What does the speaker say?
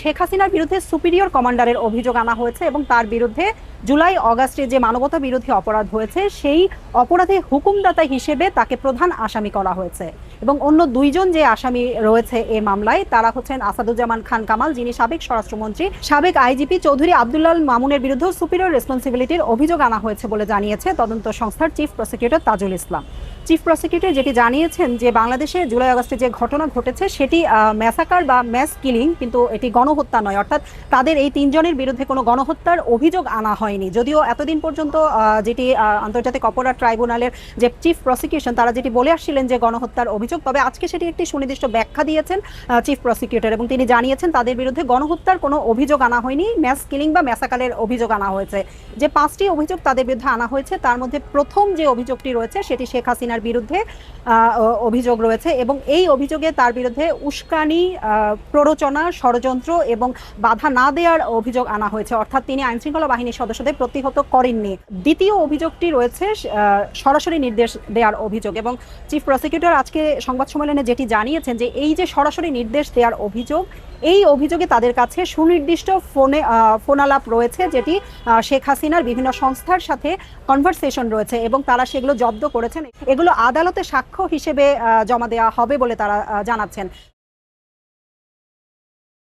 শেখ হাসিনার বিরুদ্ধে সুপিরিয়র কমান্ডারের অভিযোগ আনা হয়েছে এবং তার বিরুদ্ধে জুলাই অগাস্টে যে মানবতা বিরোধী অপরাধ হয়েছে, সেই অপরাধে হুকুমদাতা হিসেবে তাকে প্রধান আসামি করা হয়েছে। এবং অন্য দুইজন যে আসামি রয়েছে এই মামলায়, তারা হচ্ছেন আসাদুজ্জামান খান কামাল, যিনি সাবেক স্বরাষ্ট্রমন্ত্রী, সাবেক আইজিপি চৌধুরী আবদুল্লাল মামুনের বিরুদ্ধে সুপিরিয়র রেসপন্সিবিলিটির অভিযোগ আনা হয়েছে বলে জানিয়েছে তদন্ত সংস্থার chief prosecutor Tajul Islam. Chief prosecutor যেটি জানিয়েছেন যে বাংলাদেশে জুলাই আগস্টে যে ঘটনা ঘটেছে, সেটি ম্যাসাকার বা ম্যাস কিলিং কিন্তু এটি গণহত্যা নয়। অর্থাৎ তাদের এই তিনজনের বিরুদ্ধে কোনো গণহত্যার অভিযোগ আনা হয়নি। যদিও এতদিন পর্যন্ত যেটি আন্তর্জাতিক অপরাধ ট্রাইব্যুনালের যে চিফ প্রসিকিউশন তারা যেটি বলে আসছিলেন যে গণহত্যার অভিযোগ, তবে আজকে সেটি একটি সুনির্দিষ্ট ব্যাখ্যা দিয়েছেন চিফ প্রসিকিউটর এবং তিনি জানিয়েছেন তাদের বিরুদ্ধে গণহত্যার কোনো অভিযোগ আনা হয়নি ম্যাস কিলিং বা ম্যাসাকালের অভিযোগ আনা হয়েছে। যে পাঁচটি অভিযোগ তাদের বিরুদ্ধে আনা হয়েছে, তার মধ্যে প্রথম যে অভিযোগটি রয়েছে, সেটি শেখ হাসিনার বিরুদ্ধে অভিযোগ রয়েছে এবং এই অভিযোগে তার বিরুদ্ধে উস্কানি প্ররোচনা, ষড়যন্ত্র এবং বাধা না দেওয়ার অভিযোগ আনা হয়েছে। অর্থাৎ তিনি আইনশৃঙ্খলা বাহিনীর সদস্যদের প্রতিহত করেননি। দ্বিতীয় অভিযোগটি রয়েছে সরাসরি নির্দেশ দেওয়ার অভিযোগ এবং চিফ প্রসিকিউটর আজকে সংবাদ সম্মেলনে যেটি জানিয়েছেন যে এই যে সরাসরি নির্দেশ দেওয়ার অভিযোগ এই অভিযোগে তাদের কাছে সুনির্দিষ্ট ফোনে ফোনালাপ রয়েছে, যেটি শেখ হাসিনার বিভিন্ন সংস্থার সাথে কনভারসেশন রয়েছে এবং তারা সেগুলো জব্দ করেছেন। এগুলো আদালতে সাক্ষ্য হিসেবে জমা দেওয়া হবে বলে তারা জানাচ্ছেন।